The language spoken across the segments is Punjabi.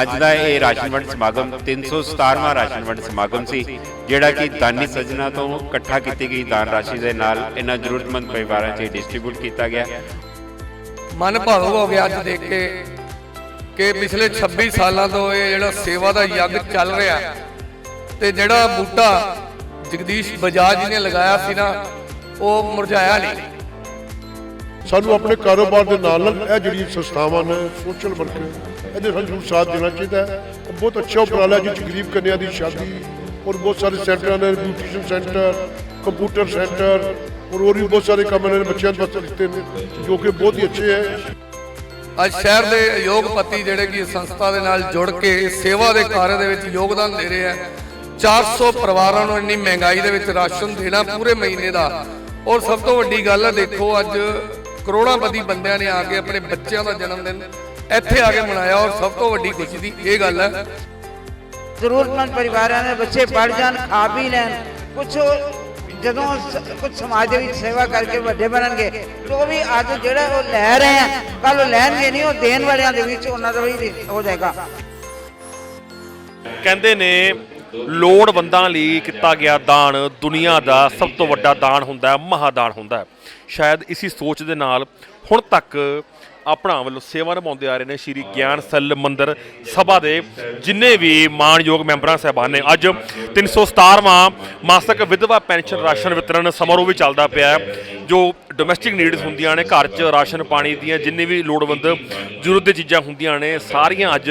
ਅੱਜ ਦਾ ਇਹ ਰਾਸ਼ਨ ਵੰਡ ਸਮਾਗਮ 317ਵਾਂ ਰਾਸ਼ਨ ਵੰਡ ਸਮਾਗਮ ਸੀ ਜਿਹੜਾ ਕਿ ਦਾਨੀ ਸੱਜਣਾ ਤੋਂ ਇਕੱਠਾ ਕੀਤੀ ਗਈ ਦਾਨ ਰਾਸ਼ੀ ਦੇ ਨਾਲ ਇਹਨਾਂ ਜ਼ਰੂਰਤਮੰਦ ਪਰਿਵਾਰਾਂ 'ਚ ਡਿਸਟ੍ਰੀਬਿਊਟ ਕੀਤਾ ਗਿਆ। ਮਨ ਭਾਵੁਕ ਹੋ ਗਿਆ ਅੱਜ ਦੇਖ ਕੇ ਕਿ ਪਿਛਲੇ 26 ਸਾਲਾਂ ਤੋਂ ਇਹ ਜਿਹੜਾ ਸੇਵਾ ਦਾ ਯੱਗ ਚੱਲ ਰਿਹਾ ਤੇ ਜਿਹੜਾ ਬੂਟਾ ਜਗਦੀਸ਼ ਬਜਾਜ ਜੀ ਨੇ ਲਗਾਇਆ ਸੀ ਨਾ ਉਹ ਮੁਰਝਾਇਆ ਨਹੀਂ। ਸਾਨੂੰ ਆਪਣੇ ਕਾਰੋਬਾਰ ਦੇ ਨਾਲ ਨਾਲ ਇਹ ਜਿਹੜੀ ਸੰਸਥਾਵਾਂ ਨੇ ਸੋਸ਼ਲ ਵਰਕ ਇਹਦੇ ਸਾਨੂੰ ਸਾਥ ਦੇਣਾ ਚਾਹੀਦਾ ਹੈ। ਉਹ ਬਹੁਤ ਅੱਛਾ ਉਪਰਾਲਾ ਜੀ ਗਰੀਬ ਕਨਿਆ ਦੀ ਸ਼ਾਦੀ ਔਰ ਬਹੁਤ ਸਾਰੇ ਸੈਂਟਰਾਂ ਨੇ ਬਿਊਟੀਸ਼ਨ ਸੈਂਟਰ ਕੰਪਿਊਟਰ ਸੈਂਟਰ ਔਰ ਹੋਰ ਵੀ ਬਹੁਤ ਸਾਰੇ ਕੰਮ ਇਹਨਾਂ ਨੇ ਬੱਚਿਆਂ ਦੇ ਦਿੱਤੇ ਨੇ, ਜੋ ਕਿ ਬਹੁਤ ਹੀ ਅੱਛੇ ਹੈ। ਅੱਜ ਸ਼ਹਿਰ ਦੇ ਯੋਗਪਤੀ ਜਿਹੜੇ ਕਿ ਸੰਸਥਾ ਦੇ ਨਾਲ ਜੁੜ ਕੇ ਸੇਵਾ ਦੇ ਕਾਰਜ ਦੇ ਵਿੱਚ ਯੋਗਦਾਨ ਦੇ ਰਹੇ ਆ 400 ਪਰਿਵਾਰਾਂ ਨੂੰ ਇੰਨੀ ਮਹਿੰਗਾਈ ਦੇ ਵਿੱਚ ਰਾਸ਼ਨ ਦੇਣਾ ਪੂਰੇ ਮਹੀਨੇ ਦਾ। ਔਰ ਸਭ ਤੋਂ ਵੱਡੀ ਗੱਲ ਹੈ, ਦੇਖੋ ਅੱਜ ਕਰੋੜਾਂ ਕਰੋੜਾਂਪਤੀ ਬੰਦਿਆਂ ਨੇ ਆ ਕੇ ਆਪਣੇ ਬੱਚਿਆਂ ਦਾ ਜਨਮ ਦਿਨ ਇੱਥੇ ਆ ਕੇ ਮਨਾਇਆ ਔਰ ਸਭ ਤੋਂ ਵੱਡੀ ਖੁਸ਼ੀ ਦੀ ਇਹ ਗੱਲ ਹੈ। ਜ਼ਰੂਰਤਮੰਦ ਪਰਿਵਾਰਾਂ ਦੇ ਬੱਚੇ ਪੜ ਜਾਣ ਖਾ ਵੀ ਲੈਣ। ਕੁਛ ਜਦੋਂ ਕੁਝ ਸਮਾਜ ਦੇ ਵਿੱਚ ਸੇਵਾ ਕਰਕੇ ਵੱਡੇ ਬਣਨਗੇ ਤੇ ਉਹ ਵੀ ਅੱਜ ਜਿਹੜਾ ਉਹ ਲੈ ਰਹੇ ਆ ਕੱਲ ਉਹ ਲੈਣਗੇ ਨਹੀਂ ਉਹ ਦੇਣ ਵਾਲਿਆਂ ਦੇ ਵਿੱਚ ਉਹਨਾਂ ਦਾ ਵੀ ਹੋ ਜਾਏਗਾ। ਕਹਿੰਦੇ ਨੇ ਲੋੜਵੰਦਾਂ ਲਈ ਕੀਤਾ ਗਿਆ ਦਾਨ ਦੁਨੀਆ ਦਾ ਸਭ ਤੋਂ ਵੱਡਾ ਦਾਨ ਹੁੰਦਾ ਹੈ ਮਹਾਦਾਨ ਹੁੰਦਾ ਹੈ। ਸ਼ਾਇਦ ਇਸੀ ਸੋਚ ਦੇ ਨਾਲ ਹੁਣ ਤੱਕ ਆਪਣਾ ਵੱਲੋਂ ਸੇਵਾ ਨਿਭਾਉਂਦੇ ਆ ਰਹੇ ਨੇ ਸ਼੍ਰੀ ਗਿਆਨ ਸੈਲ ਮੰਦਰ ਸਭਾ ਦੇ ਜਿੰਨੇ ਵੀ ਮਾਣਯੋਗ ਮੈਂਬਰਾਂ ਸਹਿਬਾਨ ਨੇ। ਅੱਜ 317ਵਾਂ ਮਾਸਕ ਵਿਧਵਾ ਪੈਨਸ਼ਨ ਰਾਸ਼ਨ ਵਿਤਰਨ ਸਮਾਰੋਹ ਵੀ ਚੱਲਦਾ ਪਿਆ ਹੈ, ਜੋ ਡੋਮੈਸਟਿਕ ਨੀਡਸ ਹੁੰਦੀਆਂ ਨੇ, ਘਰ 'ਚ ਰਾਸ਼ਨ ਪਾਣੀ ਦੀਆਂ ਜਿੰਨੇ ਵੀ ਲੋੜਵੰਦ ਜ਼ਰੂਰਤ ਦੀਆਂ ਚੀਜ਼ਾਂ ਹੁੰਦੀਆਂ ਨੇ, ਸਾਰੀਆਂ ਅੱਜ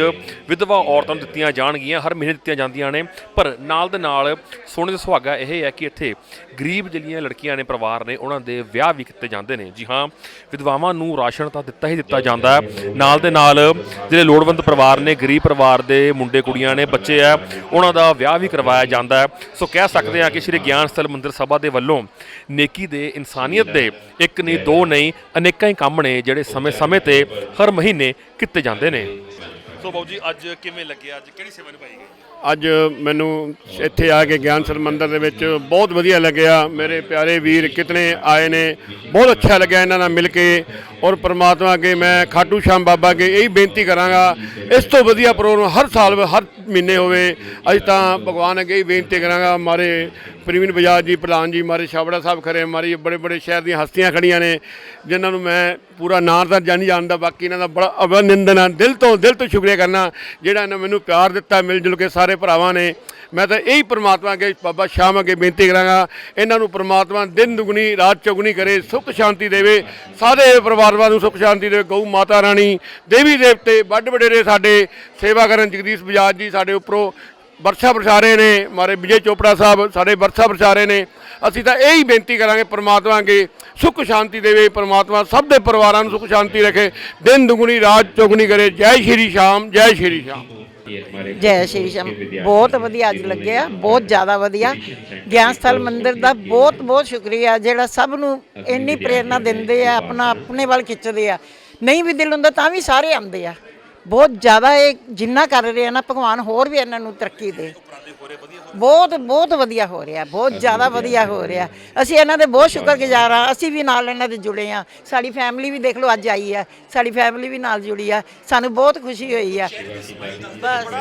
ਵਿਧਵਾ ਔਰਤਾਂ ਨੂੰ ਦਿੱਤੀਆਂ ਜਾਣਗੀਆਂ, ਹਰ ਮਹੀਨੇ ਦਿੱਤੀਆਂ ਜਾਂਦੀਆਂ ਨੇ। ਪਰ ਨਾਲ ਦੇ ਨਾਲ ਸੋਨੇ ਦਾ ਸੁਹਾਗਾ ਇਹ ਹੈ ਕਿ ਇੱਥੇ ਗਰੀਬ ਜਿਹੜੀਆਂ ਲੜਕੀਆਂ ਨੇ, ਪਰਿਵਾਰ ਨੇ, ਉਹਨਾਂ ਦੇ ਵਿਆਹ ਵੀ ਕੀਤੇ ਜਾਂਦੇ ਨੇ। ਜੀ ਹਾਂ ਵਿਧਵਾਵਾਂ ਨੂੰ ਰਾਸ਼ਨ ਤਾਂ ਦਿੱਤਾ ਹੀ ਦਿੱਤਾ ਜਾਂਦਾ ਹੈ। ਨਾਲ ਦੇ ਨਾਲ ਜਿਹੜੇ ਲੋੜਵੰਦ ਪਰਿਵਾਰ ਨੇ ਗਰੀਬ ਪਰਿਵਾਰ ਦੇ ਮੁੰਡੇ ਕੁੜੀਆਂ ਨੇ ਬੱਚੇ ਆ ਉਹਨਾਂ ਦਾ ਵਿਆਹ ਵੀ ਕਰਵਾਇਆ ਜਾਂਦਾ ਹੈ। ਸੋ ਕਹਿ ਸਕਦੇ ਹਾਂ ਕਿ ਸ਼੍ਰੀ ਗਿਆਨ ਸਥਲ ਮੰਦਿਰ ਸਭਾ ਦੇ ਵੱਲੋਂ ਨੇਕੀ ਦੇ ਇਨਸਾਨੀਅਤ ਦੇ ਇੱਕ ਨਹੀਂ ਦੋ ਨਹੀਂ ਅਨੇਕਾਂ ਹੀ ਕੰਮ ਨੇ ਜਿਹੜੇ ਸਮੇਂ-ਸਮੇਂ ਤੇ ਹਰ ਮਹੀਨੇ ਕੀਤੇ ਜਾਂਦੇ ਨੇ। ਸੋ ਬਾਊ ਜੀ ਅੱਜ ਕਿਵੇਂ ਲੱਗਿਆ? ਅੱਜ ਕਿਹੜੀ ਸੇਵਾ ਨਿਭਾਈ ਗਈ? ਅੱਜ ਮੈਨੂੰ ਇੱਥੇ ਆ ਕੇ ਗਿਆਨ ਸਰ ਮੰਦਰ ਦੇ ਵਿੱਚ ਬਹੁਤ ਵਧੀਆ ਲੱਗਿਆ। ਮੇਰੇ ਪਿਆਰੇ ਵੀਰ ਕਿਤਨੇ ਆਏ ਨੇ, ਬਹੁਤ ਅੱਛਾ ਲੱਗਿਆ ਇਹਨਾਂ ਨਾਲ ਮਿਲ ਕੇ। ਔਰ ਪ੍ਰਮਾਤਮਾ ਅੱਗੇ ਮੈਂ ਖਾਟੂ ਸ਼ਾਮ ਬਾਬਾ ਅੱਗੇ ਇਹੀ ਬੇਨਤੀ ਕਰਾਂਗਾ, ਇਸ ਤੋਂ ਵਧੀਆ ਪ੍ਰੋਗਰਾਮ ਹਰ ਸਾਲ, ਹਰ ਮਹੀਨੇ ਹੋਵੇ। ਅੱਜ ਤਾਂ ਭਗਵਾਨ ਅੱਗੇ ਹੀ ਬੇਨਤੀ ਕਰਾਂਗਾ, ਮਾਰੇ ਪ੍ਰਵੀਨ ਬਜਾਜ ਜੀ, ਪ੍ਰਧਾਨ ਜੀ, ਮਾਰੇ ਛਾਬੜਾ ਸਾਹਿਬ ਖਰੇ ਮਾਰੀ ਬੜੇ ਬੜੇ ਸ਼ਹਿਰ ਦੀਆਂ ਹਸਤੀਆਂ ਖੜੀਆਂ ਨੇ, ਜਿਨ੍ਹਾਂ ਨੂੰ ਮੈਂ ਪੂਰਾ ਨਾਂ ਤਾਂ ਜਾਣੀ ਜਾਣਦਾ, ਬਾਕੀ ਇਹਨਾਂ ਦਾ ਬੜਾ ਅਭਿਨੰਦਨ ਆ। ਦਿਲ ਤੋਂ ਦਿਲ ਤੋਂ ਸ਼ੁਕਰੀਆ ਕਰਨਾ, ਜਿਹੜਾ ਇਹਨਾਂ ਮੈਨੂੰ ਪਿਆਰ ਦਿੱਤਾ ਮਿਲ ਜੁਲ ਕੇ ਸਾਰੇ ਭਰਾਵਾਂ ਨੇ। ਮੈਂ ਤਾਂ ਇਹੀ ਪ੍ਰਮਾਤਮਾ ਅੱਗੇ ਬਾਬਾ ਸ਼ਾਮ ਅੱਗੇ ਬੇਨਤੀ ਕਰਾਂਗਾ, ਇਹਨਾਂ ਨੂੰ ਪ੍ਰਮਾਤਮਾ ਦਿਨ ਦੁਗਣੀ, ਰਾਤ ਚੌਗਣੀ ਕਰੇ, ਸੁੱਖ ਸ਼ਾਂਤੀ ਦੇਵੇ। ਸਾਰੇ ਪਰਿਵਾਰਾਂ ਨੂੰ ਸੁੱਖ ਸ਼ਾਂਤੀ ਦੇਵੇ। ਗਊ ਮਾਤਾ ਰਾਣੀ, ਦੇਵੀ ਦੇਵਤੇ, ਵੱਡ ਵਡੇਰੇ ਸਾਡੇ, ਸੇਵਾ ਕਰਨ ਜਗਦੀਸ਼ ਬਜਾਜ ਜੀ ਸਾਡੇ ਉੱਪਰੋਂ ਵਰਸ਼ਾ ਪ੍ਰਚਾਰੇ ਨੇ, ਮਾਰੇ ਵਿਜੇ ਚੋਪੜਾ ਸਾਹਿਬ ਸਾਡੇ ਵਰਸ਼ਾ ਪ੍ਰਸਾਰੇ ਨੇ। ਅਸੀਂ ਤਾਂ ਇਹੀ ਬੇਨਤੀ ਕਰਾਂਗੇ ਪ੍ਰਮਾਤਮਾ ਅੱਗੇ, ਸੁੱਖ ਸ਼ਾਂਤੀ ਦੇਵੇ, ਪ੍ਰਮਾਤਮਾ ਸਭ ਦੇ ਪਰਿਵਾਰਾਂ ਨੂੰ ਸੁੱਖ ਸ਼ਾਂਤੀ ਰੱਖੇ। ਦਿਨ ਦੁਗਣੀ, ਰਾਤ ਚੌਗਣੀ ਕਰੇ। ਜੈ ਸ਼੍ਰੀ ਸ਼ਾਮ, ਜੈ ਸ਼੍ਰੀ ਸ਼ਾਮ। ਜੈ ਸ਼੍ਰੀ ਸ਼ਾਮ ਬਹੁਤ ਵਧੀਆ ਅੱਜ ਲੱਗਿਆ ਬਹੁਤ ਜ਼ਿਆਦਾ ਵਧੀਆ। ਗਿਆਨ ਸਥਲ ਮੰਦਿਰ ਦਾ ਬਹੁਤ ਬਹੁਤ ਸ਼ੁਕਰੀਆ ਜਿਹੜਾ ਸਭ ਨੂੰ ਇੰਨੀ ਪ੍ਰੇਰਣਾ ਦਿੰਦੇ ਆ ਆਪਣਾ ਆਪਣੇ ਵੱਲ ਖਿੱਚਦੇ ਆ। ਨਹੀਂ ਵੀ ਦਿਲ ਹੁੰਦਾ ਤਾਂ ਵੀ ਸਾਰੇ ਆਉਂਦੇ ਆ। ਬਹੁਤ ਜ਼ਿਆਦਾ ਇਹ ਜਿੰਨਾ ਕਰ ਰਹੇ ਆ ਨਾ ਭਗਵਾਨ ਹੋਰ ਵੀ ਇਹਨਾਂ ਨੂੰ ਤਰੱਕੀ ਦੇ। ਬਹੁਤ ਬਹੁਤ ਵਧੀਆ ਹੋ ਰਿਹਾ ਬਹੁਤ ਜ਼ਿਆਦਾ ਵਧੀਆ ਹੋ ਰਿਹਾ। ਅਸੀਂ ਇਹਨਾਂ ਦੇ ਬਹੁਤ ਸ਼ੁਕਰਗੁਜ਼ਾਰ ਆ ਅਸੀਂ ਵੀ ਨਾਲ ਇਹਨਾਂ ਦੇ ਜੁੜੇ ਆ ਸਾਡੀ ਫੈਮਿਲੀ ਵੀ ਦੇਖ ਲਓ ਅੱਜ ਆਈ ਆ। ਸਾਡੀ ਫੈਮਿਲੀ ਵੀ ਨਾਲ ਜੁੜੀ ਆ। ਸਾਨੂੰ ਬਹੁਤ ਖੁਸ਼ੀ ਹੋਈ ਆ। ਬਸ।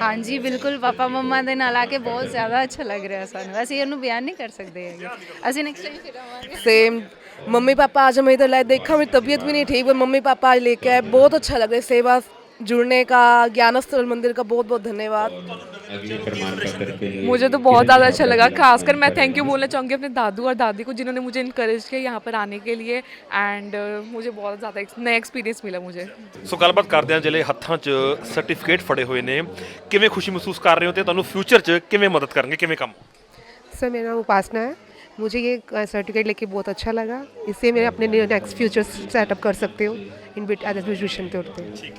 ਹਾਂਜੀ ਬਿਲਕੁਲ ਪਾਪਾ ਮੰਮਾ ਦੇ ਨਾਲ ਆ ਕੇ ਬਹੁਤ ਜ਼ਿਆਦਾ ਅੱਛਾ ਲੱਗ ਰਿਹਾ ਸਾਨੂੰ। ਅਸੀਂ ਇਹਨੂੰ ਬਿਆਨ ਨਹੀਂ ਕਰ ਸਕਦੇ ਹੈਗੇ। ਅਸੀਂ ਨੈਕਸਟ ਟਾਈਮ ਫਿਰ ਆਵਾਂਗੇ। सेम मम्मी पापा आज हमें इधर लाए देखा मेरी तबीयत भी नहीं ठीक पर मम्मी पापा आज लेके आए बहुत अच्छा लग रहा है सेवा जुड़ने का ज्ञानस्थल मंदिर का बहुत बहुत धन्यवाद मुझे तो बहुत ज़्यादा अच्छा लगा खासकर मैं थैंक यू बोलना चाहूँगी अपने दादू और दादी को जिन्होंने मुझे इनकरेज किया यहाँ पर आने के लिए एंड मुझे बहुत ज़्यादा ex- नया एक्सपीरियंस मिला मुझे ਸੋ ਗੱਲਬਾਤ ਕਰਦੇ ਹਾਂ ਜਿਹੜੇ ਹੱਥਾਂ 'ਚ ਸਰਟੀਫਿਕੇਟ ਫੜੇ ਹੋਏ ਨੇ ਕਿਵੇਂ ਖੁਸ਼ੀ ਮਹਿਸੂਸ ਕਰ ਰਹੇ ਹੋ ਤੇ ਤੁਹਾਨੂੰ ਫਿਊਚਰ 'ਚ ਕਿਵੇਂ ਮਦਦ ਕਰਨਗੇ ਕਿਵੇਂ ਕੰਮ सर मेरा नाम उपासना है मुझे ये सर्टिफिकेट लेके बहुत अच्छा लगा। इससे मेरे अपने नेक्स्ट फ्यूचर सेटअप कर सकते हो इन एज ब्यूटिशन के उठते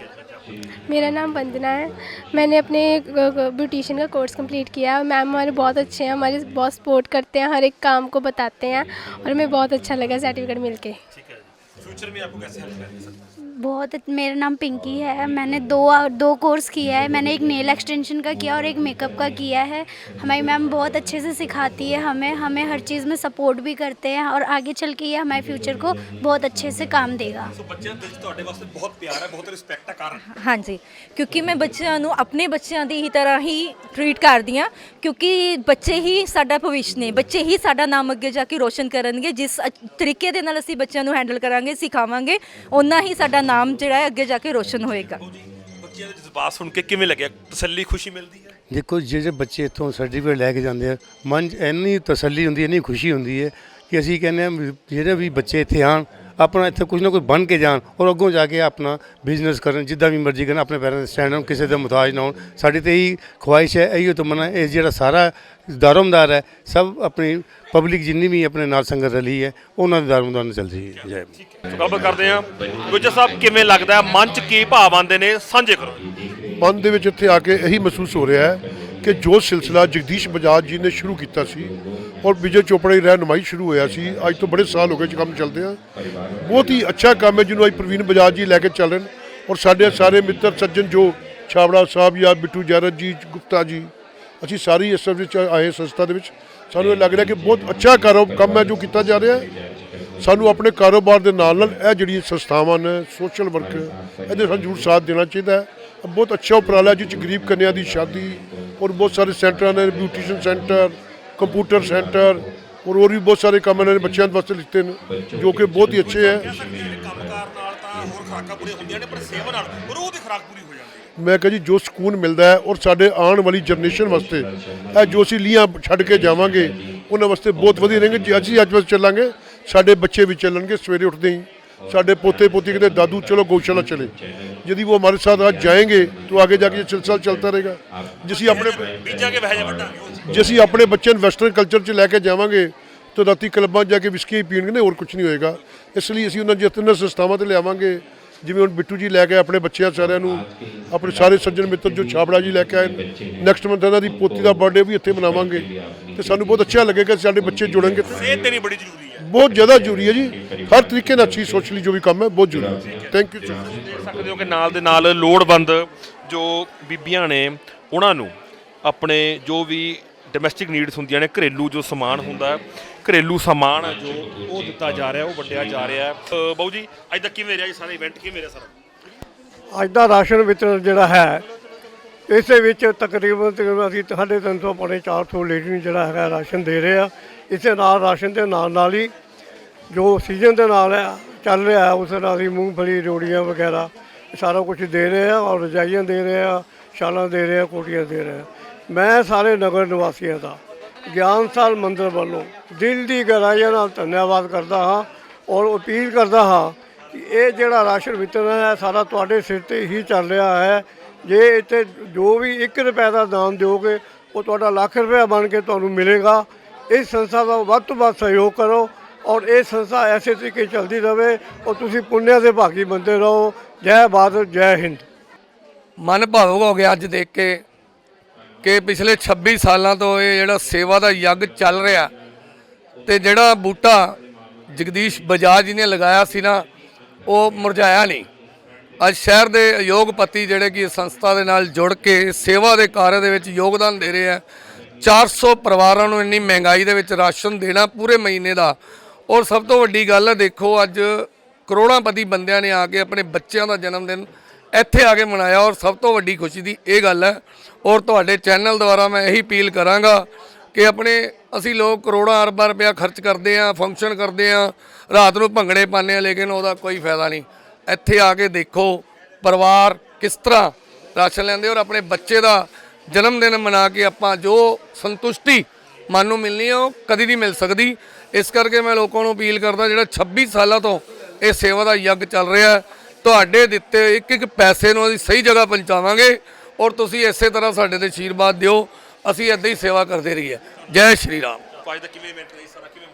मेरा नाम वंदना है। मैंने अपने ब्यूटिशन का कोर्स कंप्लीट किया है। मैम हमारे बहुत अच्छे हैं हमारे बहुत सपोर्ट करते हैं हर एक काम को बताते हैं। और हमें बहुत अच्छा लगा सर्टिफिकेट मिल के बहुत मेरा नाम पिंकी है मैंने दो दो कोर्स किया है मैंने एक नेल एक्सटेंशन का किया और एक मेकअप का किया है हमारी मैम बहुत अच्छे से सिखाती है हमें हमें हर चीज़ में सपोर्ट भी करते हैं और आगे चल के ये हमारे फ्यूचर को बहुत अच्छे से काम देगा ਸੋ ਬੱਚਿਆਂ ਦੇ ਦਿਲ 'ਚ ਤੁਹਾਡੇ ਵਾਸਤੇ ਬਹੁਤ ਪਿਆਰ ਹੈ ਬਹੁਤ ਰਿਸਪੈਕਟ ਹੈ ਕਾਰਨ ਹਾਂਜੀ ਕਿਉਂਕਿ ਮੈਂ ਬੱਚਿਆਂ ਨੂੰ ਆਪਣੇ ਬੱਚਿਆਂ ਦੀ ਹੀ ਤਰ੍ਹਾਂ ਹੀ ਟਰੀਟ ਕਰਦੀ ਹਾਂ ਕਿਉਂਕਿ ਬੱਚੇ ਹੀ ਸਾਡਾ ਭਵਿੱਖ ਨੇ ਬੱਚੇ ਹੀ ਸਾਡਾ ਨਾਮ ਅੱਗੇ ਜਾ ਕੇ ਰੋਸ਼ਨ ਕਰਨਗੇ ਜਿਸ ਅ- ਤਰੀਕੇ ਦੇ ਨਾਲ ਅਸੀਂ ਬੱਚਿਆਂ ਨੂੰ ਹੈਂਡਲ ਕਰਾਂਗੇ ਸਿਖਾਵਾਂਗੇ ਓਨਾ ਹੀ ਸਾਡਾ ਨਾਮ ਜਿਹੜਾ ਹੈ ਅੱਗੇ ਜਾ ਕੇ ਰੋਸ਼ਨ ਹੋਏਗਾ। ਬੱਚਿਆਂ ਦੇ ਜਜ਼ਬਾਤ ਸੁਣ ਕੇ ਕਿਵੇਂ ਲੱਗਿਆ? ਤਸੱਲੀ ਖੁਸ਼ੀ ਮਿਲਦੀ ਹੈ? ਦੇਖੋ ਜਿਹੜੇ ਬੱਚੇ ਇੱਥੋਂ ਸਰਟੀਫਿਕੇਟ ਲੈ ਕੇ ਜਾਂਦੇ ਆ ਮਨ 'ਚ ਇੰਨੀ ਤਸੱਲੀ ਹੁੰਦੀ ਹੈ ਇੰਨੀ ਖੁਸ਼ੀ ਹੁੰਦੀ ਹੈ ਕਿ ਅਸੀਂ ਕਹਿੰਦੇ ਵੀ ਜਿਹੜੇ ਵੀ ਬੱਚੇ ਇੱਥੇ ਆਣ ਆਪਣਾ ਇੱਥੇ ਕੁਝ ਨਾ ਕੁਝ ਬਣ ਕੇ ਜਾਣ ਔਰ ਅੱਗੋਂ ਜਾ ਕੇ ਆਪਣਾ ਬਿਜ਼ਨਸ ਕਰਨ ਜਿੱਦਾਂ ਵੀ ਮਰਜ਼ੀ ਕਰਨ ਆਪਣੇ ਪੈਰਾਂ 'ਤੇ ਸਟੈਂਡ ਹੋਣ ਕਿਸੇ ਦੇ ਮੁਤਾਜ ਨਾ ਹੋਣ। ਸਾਡੀ ਤੇ ਇਹੀ ਖੁਆਇਸ਼ ਹੈ ਇਹੀ ਤਮੰਨਾ ਇਹ ਜਿਹੜਾ ਸਾਰਾ ਦਾਰੋਮਦਾਰ ਹੈ ਸਭ ਆਪਣੀ ਪਬਲਿਕ ਜਿੰਨੀ ਵੀ ਆਪਣੇ ਨਾਲ ਸੰਗਤ ਰਲੀ ਹੈ ਉਹਨਾਂ ਦੇ ਦਾਰੋਮਦਾਰ ਨਾਲ ਚੱਲਦੀ ਹੈ। ਜੈ ਗੱਲਬਾਤ ਕਰਦੇ ਹਾਂ। ਗੁੱਜਰ ਸਾਹਿਬ ਕਿਵੇਂ ਲੱਗਦਾ ਹੈ? ਮਨ 'ਚ ਕੀ ਭਾਵ ਆਉਂਦੇ ਨੇ? ਸਾਂਝੇ ਕਰੋ। ਮਨ ਦੇ ਵਿੱਚ ਇੱਥੇ ਆ ਕੇ ਇਹੀ ਮਹਿਸੂਸ ਹੋ ਰਿਹਾ ਹੈ ਕਿ ਜੋ ਸਿਲਸਿਲਾ ਜਗਦੀਸ਼ ਬਜਾਜ ਜੀ ਨੇ ਸ਼ੁਰੂ ਕੀਤਾ ਸੀ ਔਰ ਵਿਜੇ ਚੋਪੜਾ ਦੀ ਰਹਿਨਮਾਈ ਸ਼ੁਰੂ ਹੋਇਆ ਸੀ। ਅੱਜ ਤੋਂ ਬੜੇ ਸਾਲ ਹੋ ਗਏ ਜੀ ਕੰਮ ਚੱਲਦੇ ਆ। ਬਹੁਤ ਹੀ ਅੱਛਾ ਕੰਮ ਹੈ ਜਿਹਨੂੰ ਅੱਜ ਪ੍ਰਵੀਨ ਬਜਾਜ ਜੀ ਲੈ ਕੇ ਚੱਲ ਰਹੇ ਨੇ। ਔਰ ਸਾਡੇ ਸਾਰੇ ਮਿੱਤਰ ਸੱਜਣ ਜੋ ਛਾਬੜਾ ਸਾਹਿਬ ਜਾਂ ਬਿੱਟੂ ਜੈਰਤ ਜੀ, ਗੁਪਤਾ ਜੀ, ਅਸੀਂ ਸਾਰੀ ਇਸ ਵਿੱਚ ਆਏ ਸੰਸਥਾ ਦੇ ਵਿੱਚ। ਸਾਨੂੰ ਇਹ ਲੱਗ ਰਿਹਾ ਕਿ ਬਹੁਤ ਅੱਛਾ ਕਾਰੋ ਕੰਮ ਹੈ ਜੋ ਕੀਤਾ ਜਾ ਰਿਹਾ ਸਾਨੂੰ ਆਪਣੇ ਕਾਰੋਬਾਰ ਦੇ ਨਾਲ ਨਾਲ ਇਹ ਜਿਹੜੀ ਸੰਸਥਾਵਾਂ ਨੇ ਸੋਸ਼ਲ ਵਰਕ ਇਹਦੇ ਸਾਨੂੰ ਜ਼ਰੂਰ ਸਾਥ ਦੇਣਾ ਚਾਹੀਦਾ ਹੈ। ਬਹੁਤ ਅੱਛਾ ਉਪਰਾਲਾ ਜਿਸ 'ਚ ਗਰੀਬ ਕੰਨਿਆ ਦੀ ਸ਼ਾਦੀ ਔਰ ਬਹੁਤ ਸਾਰੇ ਸੈਂਟਰਾਂ ਨੇ ਬਿਊਟੀਸ਼ਨ ਸੈਂਟਰ ਕੰਪਿਊਟਰ ਸੈਂਟਰ ਔਰ ਹੋਰ ਵੀ ਬਹੁਤ ਸਾਰੇ ਕੰਮ ਇਹਨਾਂ ਨੇ ਬੱਚਿਆਂ ਵਾਸਤੇ ਲਿਖਤੇ ਨੇ ਜੋ ਕਿ ਬਹੁਤ ਹੀ ਅੱਛੇ ਹੈ। ਕੰਮਕਾਰ ਨਾਲ ਤਾਂ ਹੋਰ ਖੁਰਾਕਾਂ ਪੂਰੀਆਂ ਹੁੰਦੀਆਂ ਨੇ ਪਰ ਸੇਵਾ ਨਾਲ ਰੂਹ ਦੀ ਖੁਰਾਕ ਪੂਰੀ ਹੋ ਜਾਂਦੀ ਹੈ। ਮੈਂ ਕਹਾਂ ਜੀ ਜੋ ਸਕੂਨ ਮਿਲਦਾ ਹੈ ਔਰ ਸਾਡੇ ਆਉਣ ਵਾਲੀ ਜਨਰੇਸ਼ਨ ਵਾਸਤੇ ਇਹ ਜੋ ਅਸੀਂ ਲੀਆਂ ਛੱਡ ਕੇ ਜਾਵਾਂਗੇ ਉਹਨਾਂ ਵਾਸਤੇ ਬਹੁਤ ਵਧੀਆ ਰਹਿਣਗੇ ਜੇ ਅਸੀਂ ਅੱਜ ਬਸ ਚੱਲਾਂਗੇ ਸਾਡੇ ਬੱਚੇ ਵੀ ਚੱਲਣਗੇ ਸਵੇਰੇ ਉੱਠਦੇ ਹੀ। ਸਾਡੇ पोते पोती कहते दादू चलो गौशाला चले यदि वो हमारे साथ आज जाएंगे तो आगे जाके ये सिलसिला चलता रहेगा जिसी अपने ਬੀਜਾਂ ਕੇ ਵਹਿ ਜਾ ਵੱਡਾ ਜੇ ਅਸੀਂ ਆਪਣੇ ਬੱਚਿਆਂ ਨੂੰ ਵੈਸਟਰਨ ਕਲਚਰ 'ਚ ਲੈ ਕੇ ਜਾਵਾਂਗੇ ਤਾਂ ਰਾਤੀ ਕਲੱਬਾਂ 'ਚ ਜਾ ਕੇ ਵਿਸਕੀ ਪੀਣਗੇ ਨੇ ਹੋਰ ਕੁਝ ਨਹੀਂ ਹੋਏਗਾ ਇਸ ਲਈ ਅਸੀਂ ਉਹਨਾਂ ਜਿਤਨੇ ਸੰਸਥਾਵਾਂ ਤੇ ਲਿਆਵਾਂਗੇ ਜਿਵੇਂ ਹੁਣ ਬਿੱਟੂ ਜੀ ਲੈ ਕੇ ਆਪਣੇ ਬੱਚਿਆਂ ਸਾਰਿਆਂ ਨੂੰ ਆਪਣੇ ਸਾਰੇ ਸੱਜਣ ਮਿੱਤਰ ਜੋ ਛਾਬੜਾ ਜੀ ਲੈ ਕੇ ਆਏ ਨੈਕਸਟ ਮੰਥ ਇਹਨਾਂ ਦੀ ਪੋਤੀ ਦਾ ਬਰਥਡੇ ਵੀ ਇੱਥੇ ਮਨਾਵਾਂਗੇ ਤੇ ਸਾਨੂੰ ਬਹੁਤ ਅੱਛਾ ਲੱਗੇਗਾ ਕਿ ਸਾਡੇ ਬੱਚੇ ਜੁੜਨਗੇ ਸਿਹਤ ਤੇਰੀ ਬੜੀ ਜ਼ਰੂਰੀ ਹੈ ਬਹੁਤ ਜ਼ਿਆਦਾ ਜ਼ਰੂਰੀ ਹੈ ਜੀ। ਹਰ ਤਰੀਕੇ ਨਾਲ ਅੱਛੀ ਸੋਸ਼ਲੀ ਜੋ ਵੀ ਕੰਮ ਹੈ ਬਹੁਤ ਜ਼ਰੂਰੀ ਹੈ। ਥੈਂਕ ਯੂ ਦੇਖ ਸਕਦੇ ਹੋ ਕਿ ਨਾਲ ਦੇ ਨਾਲ ਲੋੜਵੰਦ ਜੋ ਬੀਬੀਆਂ ਨੇ ਉਹਨਾਂ ਨੂੰ ਆਪਣੇ ਜੋ ਵੀ ਡੋਮੈਸਟਿਕ ਨੀਡਸ ਹੁੰਦੀਆਂ ਨੇ ਘਰੇਲੂ ਜੋ ਸਮਾਨ ਹੁੰਦਾ ਹੈ ਘਰੇਲੂ ਸਮਾਨ ਹੈ ਜੋ ਉਹ ਦਿੱਤਾ ਜਾ ਰਿਹਾ ਉਹ ਵੰਡਿਆ ਜਾ ਰਿਹਾ ਹੈ। ਬਾਊ ਜੀ ਅੱਜ ਤੱਕ ਕਿਵੇਂ ਰਿਹਾ ਜੀ ਸਾਰਾ ਇਵੈਂਟ ਕਿਵੇਂ ਰਿਹਾ ਸਾਰਾ? ਅੱਜ ਦਾ ਰਾਸ਼ਨ ਵਿਤਰਨ ਜਿਹੜਾ ਹੈ ਇਸੇ ਵਿੱਚ ਤਕਰੀਬਨ ਤਕਰੀਬਨ ਅਸੀਂ ਸਾਢੇ ਤਿੰਨ ਸੌ ਪੌਣੇ 400 ਲੇਡੀ ਨੂੰ ਜਿਹੜਾ ਹੈਗਾ ਰਾਸ਼ਨ ਦੇ ਰਹੇ ਆ ਇਸੇ ਨਾਲ ਰਾਸ਼ਨ ਦੇ ਨਾਲ ਨਾਲ ਹੀ ਜੋ ਸੀਜ਼ਨ ਦੇ ਨਾਲ ਹੈ, ਚੱਲ ਰਿਹਾ ਹੈ, ਉਸ ਨਾਲ ਹੀ ਮੂੰਗਫਲੀ ਰੋੜੀਆਂ ਵਗੈਰਾ ਇਹ ਸਾਰਾ ਕੁਝ ਦੇ ਰਹੇ ਆ ਔਰ ਰਜਾਈਆਂ ਦੇ ਰਹੇ ਆ ਸ਼ਾਲਾਂ ਦੇ ਰਹੇ ਆ ਕੋਟੀਆਂ ਦੇ ਰਹੇ ਆ। ਮੈਂ ਸਾਰੇ ਨਗਰ ਨਿਵਾਸੀਆਂ ਦਾ ਗਿਆਨਸਾਲ ਮੰਦਰ ਵੱਲੋਂ ਦਿਲ ਦੀ ਗਹਿਰਾਈਆਂ ਨਾਲ ਧੰਨਵਾਦ ਕਰਦਾ ਹਾਂ ਔਰ ਅਪੀਲ ਕਰਦਾ ਹਾਂ ਕਿ ਇਹ ਜਿਹੜਾ ਰਾਸ਼ਨ ਵਿਤਰਨ ਹੈ, ਸਾਰਾ ਤੁਹਾਡੇ ਸਿਰ ਤੇ ਹੀ ਚੱਲ ਰਿਹਾ ਹੈ। ਜੇ ਇੱਥੇ ਜੋ ਵੀ 1 ਰੁਪਏ ਦਾ ਦਾਨ ਦਿਓਗੇ, ਉਹ ਤੁਹਾਡਾ ਲੱਖ ਰੁਪਏ ਬਣ ਕੇ ਤੁਹਾਨੂੰ ਮਿਲੇਗਾ। ਇਸ ਸੰਸਥਾ ਦਾ ਵੱਧ ਤੋਂ ਵੱਧ ਸਹਿਯੋਗ ਕਰੋ ਔਰ ਇਹ ਸੰਸਥਾ ਐਸੇ ਤਰੀਕੇ ਚੱਲਦੀ ਰਹੇ ਔਰ ਤੁਸੀਂ ਪੁੰਨਿਆ ਦੇ ਭਾਗੀ ਬੰਦੇ ਰਹੋ। ਜੈ ਭਾਰਤ ਜੈ ਹਿੰਦ। ਮਨ ਭਾਵੁਕ ਹੋ ਗਿਆ ਅੱਜ ਦੇਖ ਕੇ ਕਿ ਪਿਛਲੇ 26 ਸਾਲਾਂ ਤੋਂ ਇਹ ਜਿਹੜਾ ਸੇਵਾ ਦਾ ਯੱਗ ਚੱਲ ਰਿਹਾ ਤੇ ਜਿਹੜਾ ਬੂਟਾ ਜਗਦੀਸ਼ ਬਜਾਜ ਜੀ ਨੇ ਲਗਾਇਆ ਸੀ ਨਾ, ਉਹ ਮੁਰਝਾਇਆ ਨਹੀਂ। ਅੱਜ ਸ਼ਹਿਰ ਦੇ ਯੋਗਪਤੀ ਜਿਹੜੇ ਕਿ ਸੰਸਥਾ ਦੇ ਨਾਲ ਜੁੜ ਕੇ ਸੇਵਾ ਦੇ ਕਾਰਜ ਦੇ ਵਿੱਚ ਯੋਗਦਾਨ ਦੇ ਰਹੇ ਆ 400 ਪਰਿਵਾਰਾਂ ਨੂੰ ਇੰਨੀ ਮਹਿੰਗਾਈ ਦੇ ਵਿੱਚ ਰਾਸ਼ਨ ਦੇਣਾ ਪੂਰੇ ਮਹੀਨੇ ਦਾ। ਔਰ ਸਭ ਤੋਂ ਵੱਡੀ ਗੱਲ ਹੈ, ਦੇਖੋ ਅੱਜ ਕਰੋੜਾਂਪਤੀ ਬੰਦਿਆਂ ਨੇ ਆ ਕੇ ਆਪਣੇ ਬੱਚਿਆਂ ਦਾ ਜਨਮ ਦਿਨ ਇੱਥੇ ਆ ਕੇ ਮਨਾਇਆ ਔਰ ਸਭ ਤੋਂ ਵੱਡੀ ਖੁਸ਼ੀ ਦੀ ਇਹ ਗੱਲ ਹੈ। ਔਰ ਤੁਹਾਡੇ ਚੈਨਲ ਦੁਆਰਾ ਮੈਂ ਇਹੀ ਅਪੀਲ ਕਰਾਂਗਾ ਕਿ ਆਪਣੇ ਅਸੀਂ ਲੋਕ ਕਰੋੜਾਂ ਅਰਬਾਂ ਰੁਪਇਆ ਖਰਚ ਕਰਦੇ ਆ ਫੰਕਸ਼ਨ ਕਰਦੇ ਆ ਰਾਤ ਨੂੰ ਭੰਗੜੇ ਪਾਉਂਦੇ ਆ ਲੇਕਿਨ ਉਹਦਾ ਕੋਈ ਫਾਇਦਾ ਨਹੀਂ। ਇੱਥੇ ਆ ਕੇ ਦੇਖੋ ਪਰਿਵਾਰ ਕਿਸ ਤਰ੍ਹਾਂ ਰਾਸ਼ਨ ਲੈਂਦੇ ਔਰ ਆਪਣੇ ਬੱਚੇ ਦਾ ਜਨਮ ਦਿਨ ਮਨਾ ਕੇ ਆਪਾਂ ਜੋ ਸੰਤੁਸ਼ਟੀ ਮਨ ਨੂੰ ਮਿਲਣੀ ਹੈ ਉਹ ਕਦੀ ਨਹੀਂ ਮਿਲ ਸਕਦੀ। ਇਸ ਕਰਕੇ ਮੈਂ ਲੋਕਾਂ ਨੂੰ ਅਪੀਲ ਕਰਦਾ, ਜਿਹੜਾ 26 ਸਾਲਾਂ ਤੋਂ ਇਹ ਸੇਵਾ ਦਾ ਯੱਗ ਚੱਲ ਰਿਹਾ ਤੁਹਾਡੇ ਦਿੱਤੇ ਇੱਕ ਇੱਕ ਪੈਸੇ ਨੂੰ ਅਸੀਂ ਸਹੀ ਜਗ੍ਹਾ ਪਹੁੰਚਾਵਾਂਗੇ ਔਰ ਤੁਸੀਂ ਇਸੇ ਤਰ੍ਹਾਂ ਸਾਡੇ ਤੇ ਆਸ਼ੀਰਵਾਦ ਦਿਓ। ਅਸੀਂ ਇਦਾਂ ਹੀ ਸੇਵਾ ਕਰਦੇ ਰਹੀਏ। ਜੈ ਸ਼੍ਰੀ ਰਾਮ। ਅੱਜ ਤੱਕ ਕਿਵੇਂ ਇਵੈਂਟ ਸਾਰਾ ਕਿਵੇਂ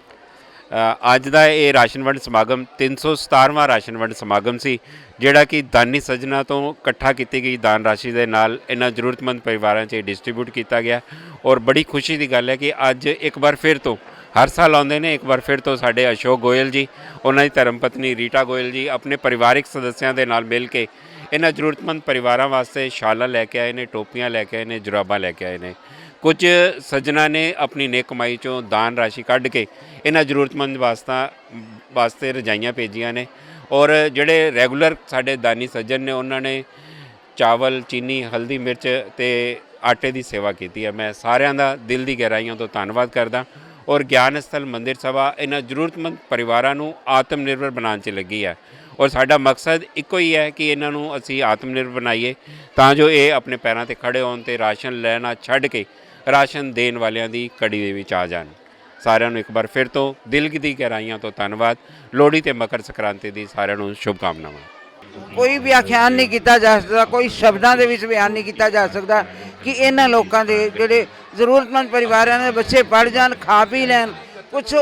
ਅੱਜ ਦਾ ਇਹ ਰਾਸ਼ਨ ਵੰਡ ਸਮਾਗਮ 317ਵਾਂ ਰਾਸ਼ਨ ਵੰਡ ਸਮਾਗਮ ਸੀ, ਜਿਹੜਾ ਕਿ ਦਾਨੀ ਸੱਜਣਾ ਤੋਂ ਇਕੱਠਾ ਕੀਤੀ ਗਈ ਦਾਨ ਰਾਸ਼ੀ ਦੇ ਨਾਲ ਇਹਨਾਂ ਜ਼ਰੂਰਤਮੰਦ ਪਰਿਵਾਰਾਂ 'ਚ ਡਿਸਟ੍ਰੀਬਿਊਟ ਕੀਤਾ ਗਿਆ ਔਰ ਬੜੀ ਖੁਸ਼ੀ ਦੀ ਗੱਲ ਹੈ ਕਿ ਅੱਜ ਇੱਕ ਵਾਰ ਫਿਰ ਤੋਂ, ਹਰ ਸਾਲ ਆਉਂਦੇ ਨੇ, ਇੱਕ ਵਾਰ ਫਿਰ ਤੋਂ ਸਾਡੇ ਅਸ਼ੋਕ ਗੋਇਲ ਜੀ, ਉਹਨਾਂ ਦੀ ਧਰਮ ਪਤਨੀ ਰੀਟਾ ਗੋਇਲ ਜੀ, ਆਪਣੇ ਪਰਿਵਾਰਿਕ ਸਦੱਸਿਆਂ ਦੇ ਨਾਲ ਮਿਲ ਕੇ ਇਹਨਾਂ ਜ਼ਰੂਰਤਮੰਦ ਪਰਿਵਾਰਾਂ ਵਾਸਤੇ ਸ਼ਾਲਾਂ ਲੈ ਕੇ ਆਏ ਨੇ, ਟੋਪੀਆਂ ਲੈ ਕੇ ਆਏ ਨੇ, ਜੁਰਾਬਾਂ ਲੈ ਕੇ ਆਏ ਨੇ। ਕੁਝ ਸੱਜਣਾ ਨੇ ਆਪਣੀ ਨੇਕ ਕਮਾਈ ਚੋਂ ਦਾਨ ਰਾਸ਼ੀ ਕੱਢ ਕੇ ਇਹਨਾਂ ਜ਼ਰੂਰਤਮੰਦ ਵਾਸਤਾ, ਵਾਸਤੇ ਰਜਾਈਆਂ ਭੇਜੀਆਂ ਨੇ ਔਰ ਜਿਹੜੇ ਰੈਗੂਲਰ ਸਾਡੇ ਦਾਨੀ ਸੱਜਣ ਨੇ, ਉਹਨਾਂ ਨੇ ਚਾਵਲ, ਚੀਨੀ, ਹਲਦੀ, ਮਿਰਚ ਤੇ ਆਟੇ ਦੀ ਸੇਵਾ ਕੀਤੀ ਹੈ। ਮੈਂ ਸਾਰਿਆਂ ਦਾ ਦਿਲ ਦੀ ਗਹਿਰਾਈਆਂ ਤੋਂ ਧੰਨਵਾਦ ਕਰਦਾ ਔਰ ਗਿਆਨ ਸਥਲ ਮੰਦਿਰ ਸਭਾ ਇਹਨਾਂ ਜ਼ਰੂਰਤਮੰਦ ਪਰਿਵਾਰਾਂ ਨੂੰ ਆਤਮ ਨਿਰਭਰ ਬਣਾਉਣ 'ਚ ਲੱਗੀ ਹੈ ਔਰ ਸਾਡਾ ਮਕਸਦ ਇੱਕੋ ਹੀ ਹੈ ਕਿ ਇਹਨਾਂ ਨੂੰ ਅਸੀਂ ਆਤਮ ਨਿਰਭਰ ਬਣਾਈਏ ਤਾਂ ਜੋ ਇਹ ਆਪਣੇ ਪੈਰਾਂ ਤੇ ਖੜੇ ਹੋਣ ਤੇ ਰਾਸ਼ਨ ਲੈਣਾ ਛੱਡ ਕੇ ਰਾਸ਼ਨ ਦੇਣ ਵਾਲਿਆਂ ਦੀ ਕੜੀ ਦੇ ਵਿੱਚ ਆ ਜਾਣ। ਸਾਰਿਆਂ ਨੂੰ ਇੱਕ ਵਾਰ ਫਿਰ ਤੋਂ ਦਿਲ ਦੀ ਗਹਿਰਾਈਆਂ ਤੋਂ ਧੰਨਵਾਦ। ਲੋਹੜੀ ਤੇ ਮਕਰ ਸੰਕ੍ਰਾਂਤੀ ਦੀ ਸਾਰਿਆਂ ਨੂੰ ਸ਼ੁਭਕਾਮਨਾਵਾਂ। ਕੋਈ ਵਿਆਖਿਆਨ ਨਹੀਂ ਕੀਤਾ ਜਾ ਸਕਦਾ, ਕੋਈ ਸ਼ਬਦਾਂ ਦੇ ਵਿੱਚ ਬਿਆਨ ਨਹੀਂ ਕੀਤਾ ਜਾ ਸਕਦਾ ਕਿ ਇਹਨਾਂ ਲੋਕਾਂ ਦੇ ਜਿਹੜੇ ਜ਼ਰੂਰਤਮੰਦ ਪਰਿਵਾਰਾਂ ਦੇ ਬੱਚੇ ਪੜ ਜਾਣ, ਖਾ ਪੀ ਲੈਣ ਕੁਝ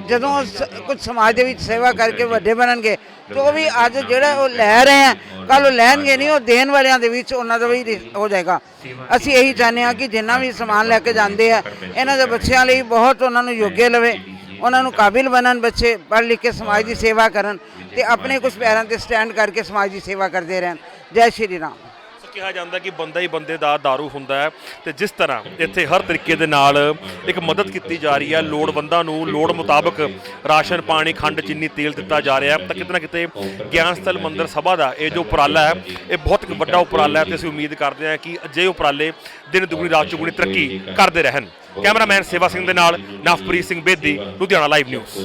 ਜਦੋਂ ਕੁਝ ਸਮਾਜ ਦੇ ਵਿੱਚ ਸੇਵਾ ਕਰਕੇ ਵੱਡੇ ਬਣਨਗੇ, ਤਾਂ ਉਹ ਵੀ ਅੱਜ ਜਿਹੜਾ ਉਹ ਲੈ ਰਹੇ ਆ ਕੱਲ ਉਹ ਲੈਣਗੇ ਨਹੀਂ, ਉਹ ਦੇਣ ਵਾਲਿਆਂ ਦੇ ਵਿੱਚ ਉਹਨਾਂ ਦਾ ਵੀ ਹੋ ਜਾਏਗਾ। ਅਸੀਂ ਇਹੀ ਚਾਹੁੰਦੇ ਹਾਂ ਕਿ ਜਿੰਨਾ ਵੀ ਸਮਾਨ ਲੈ ਕੇ ਜਾਂਦੇ ਆ, ਇਹਨਾਂ ਦੇ ਬੱਚਿਆਂ ਲਈ ਬਹੁਤ ਉਹਨਾਂ ਨੂੰ ਯੋਗਿਆ ਲਵੇ, ਉਹਨਾਂ ਨੂੰ ਕਾਬਿਲ ਬਣਨ ਬੱਚੇ, ਪੜ੍ਹ ਲਿਖ ਕੇ ਸਮਾਜ ਦੀ ਸੇਵਾ ਕਰਨ ਤੇ ਆਪਣੇ ਕੁਝ ਪੈਰਾਂ ਤੇ ਸਟੈਂਡ ਕਰਕੇ ਸਮਾਜ ਦੀ ਸੇਵਾ ਕਰਦੇ ਰਹਿਣ। ਜੈ ਸ਼੍ਰੀ ਰਾਮ। ਕਿਹਾ ਜਾਂਦਾ ਕਿ ਬੰਦਾ ਹੀ ਬੰਦੇ ਦਾ दारू ਹੁੰਦਾ ਹੈ ਤੇ ਜਿਸ ਤਰ੍ਹਾਂ ਇੱਥੇ ਹਰ ਤਰੀਕੇ ਦੇ ਨਾਲ ਇੱਕ ਮਦਦ ਕੀਤੀ ਜਾ ਰਹੀ ਹੈ, ਲੋੜਵੰਦਾਂ ਨੂੰ ਲੋੜ ਮੁਤਾਬਕ ਰਾਸ਼ਨ, ਪਾਣੀ, ਖੰਡ, ਚੀਨੀ, ਤੇਲ ਦਿੱਤਾ ਜਾ ਰਿਹਾ ਹੈ। ਤਾਂ ਕਿਤੇ ਨਾ ਕਿਤੇ ਗਿਆਨ ਸਥਲ ਮੰਦਿਰ ਸਭਾ ਦਾ ਇਹ ਜੋ ਉਪਰਾਲਾ ਹੈ, ਇਹ ਬਹੁਤ ਵੱਡਾ ਉਪਰਾਲਾ ਹੈ ਤੇ ਅਸੀਂ ਉਮੀਦ ਕਰਦੇ ਹਾਂ ਕਿ ਅਜਿਹੇ ਉਪਰਾਲੇ ਦਿਨ ਦੁਗਣੀ, ਰਾਤ ਚੌਗੁਣੀ ਤਰੱਕੀ ਕਰਦੇ ਰਹਿਣ। ਕੈਮਰਾਮੈਨ ਸੇਵਾ ਸਿੰਘ ਦੇ ਨਾਲ ਨਵਪ੍ਰੀਤ ਸਿੰਘ ਬੇਦੀ, ਲੁਧਿਆਣਾ ਲਾਈਵ ਨਿਊਜ਼